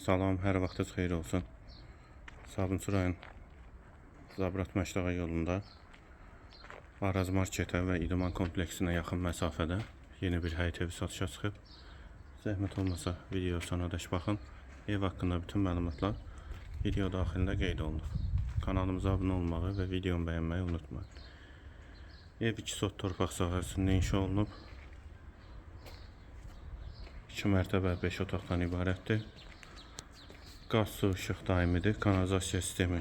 Salam, hər vaxtınız xeyir olsun. Sabunçu rayon Zabrat Məşdağa yolunda Araz marketə və İdman kompleksinə yaxın məsafədə yeni bir həyət evi satışa çıxıb. Zəhmət olmasa video sonadək baxın. Ev haqqında bütün məlumatlar video daxilində qeyd olunur. Kanalımıza abunə olmağı və videomu bəyənməyi unutmayın. Ev 2 sot torpaq sahəsində inşa olunub. 2 mərtəbə 5 otaqdan ibarətdir. Qaz, su, işıq daimidir. Kanalizasiya sistemi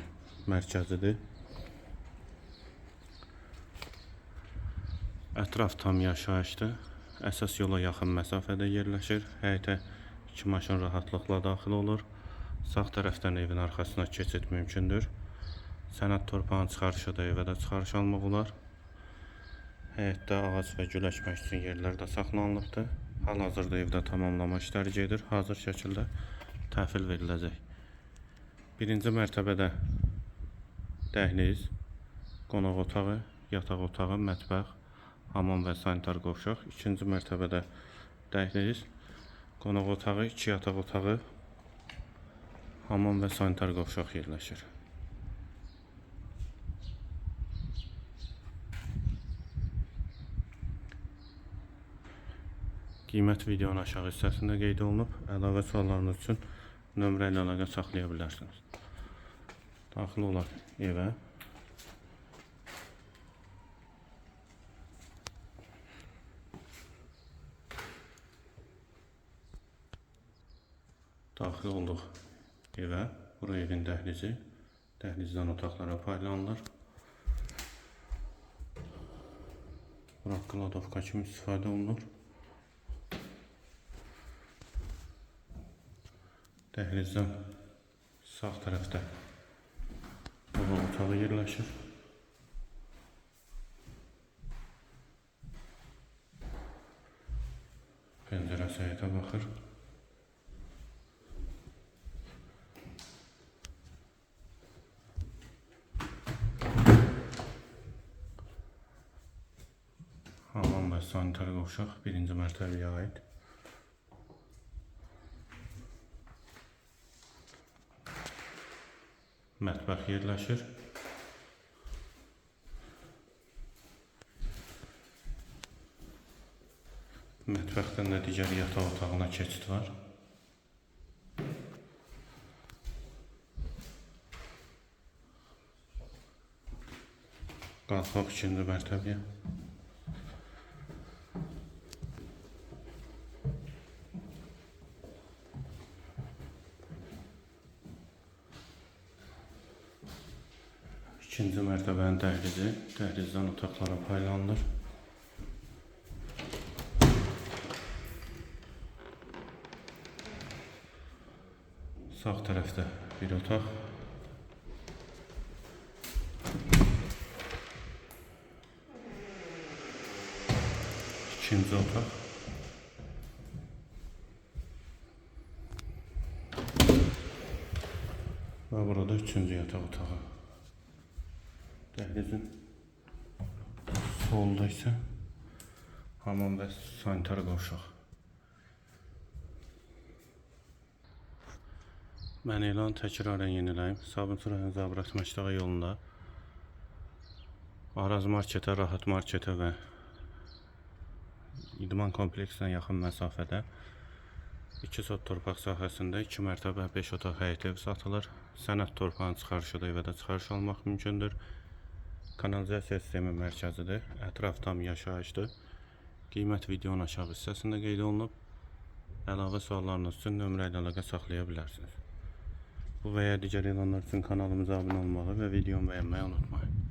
mərkəzidir. Ətraf tam yaşayışdır. Əsas yola yaxın məsafədə yerləşir. Həyətə iki maşın rahatlıqla daxil olur. Sağ tərəfdən evin arxasına keçid mümkündür. Sənəd torpağın çıxarışı da evə də çıxarış almaq olar. Həyətdə ağac və gül üçün yerlər də saxlanılıbdır. Hal-hazırda evdə tamamlama işləri gedir. Hazır şəkildə təhvil veriləcək. Birinci mərtəbədə dəhliz, qonaq otağı, yataq otağı, mətbəx, hamam və sanitar qovşaq. İkinci mərtəbədə dəhliz, qonaq otağı, iki yataq otağı, hamam və sanitar qovşaq yerləşir. Qiymət videonun aşağı hissəsində qeyd olunub. Əlavə suallarınız üçün nömrə ilə əlaqə saxlaya bilərsiniz. Daxil olaq evə. Daxil olduq evə. Bura evin dəhlizi. Dəhlizdən otaqlara paylanılır. Bura kladovka kimi istifadə olunur. Dəhlizdən sağ tərəfdə baba otağı yerləşir. Pəncərəsi həyətə baxır. Hamam və sanitar qovşaq birinci mərtəbəyə aid. Mətbəx yerləşir. Mətbəxdən də digər yataq otağına keçid var. Qalxaq ikinci mərtəbəyə. İkinci mərtəbənin dəhlizi, dəhlizdən otaqlara paylanılır. Sağ tərəfdə bir otaq. İkinci otaq. Və burada üçüncü yataq otağı. Dəhlizin solda isə hamam və sanitar qovşaq. Mən elan təkrarən yeniləyim. Sabunçu rayon Zabrat Məşdağa yolunda Araz marketə, Rahat marketə və İdman kompleksinə yaxın məsafədə 2 sot torpaq sahəsində 2 mərtəbə 5 otaq həyət ev satılır. Sənəd torpağın çıxarışı da evə də çıxarış almaq mümkündür. Kanalizasiya sistemi mərkəzidir. Ətraf tam yaşayışdır. Qiymət videonun aşağı hissəsində qeyd olunub. Əlavə suallarınız üçün nömrə ilə əlaqə saxlaya bilərsiniz. Bu və ya digər elanlar üçün kanalımıza abunə olmağı və videomu bəyənməyi unutmayın.